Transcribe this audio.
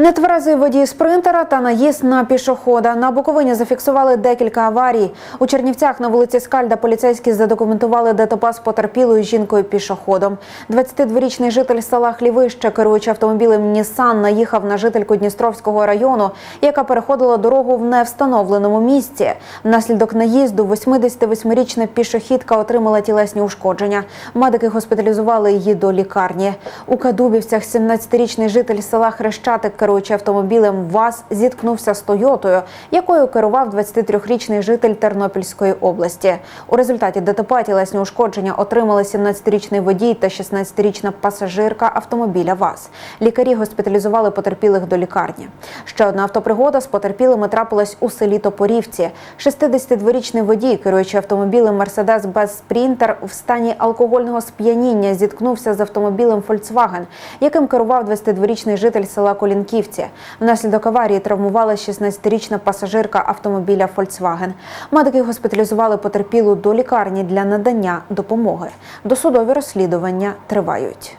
Нетверезий водій спринтера та наїзд на пішохода. На Буковині зафіксували декілька аварій. У Чернівцях на вулиці Скальда поліцейські задокументували ДТП з потерпілою жінкою пішоходом. 22-річний житель села Хлівище, керуючи автомобілем Нісан, наїхав на жительку Дністровського району, яка переходила дорогу в невстановленому місці. Внаслідок наїзду 88-річна пішохідка отримала тілесні ушкодження. Медики госпіталізували її до лікарні. У Кадубівцях 17-річний житель села Хрещатик, керуючи автомобілем ВАЗ, зіткнувся з Тойотою, якою керував 23-річний житель Тернопільської області. У результаті ДТП тілесні ушкодження отримали 17-річний водій та 16-річна пасажирка автомобіля ВАЗ. Лікарі госпіталізували потерпілих до лікарні. Ще одна автопригода з потерпілими трапилась у селі Топорівці. 62-річний водій, керуючи автомобілем Мерседес без спринтер, в стані алкогольного сп'яніння зіткнувся з автомобілем Volkswagen, яким керував 22-річний житель села Колінківці. Внаслідок аварії травмувала 16-річна пасажирка автомобіля Volkswagen. Медики госпіталізували потерпілу до лікарні для надання допомоги. Досудові розслідування тривають.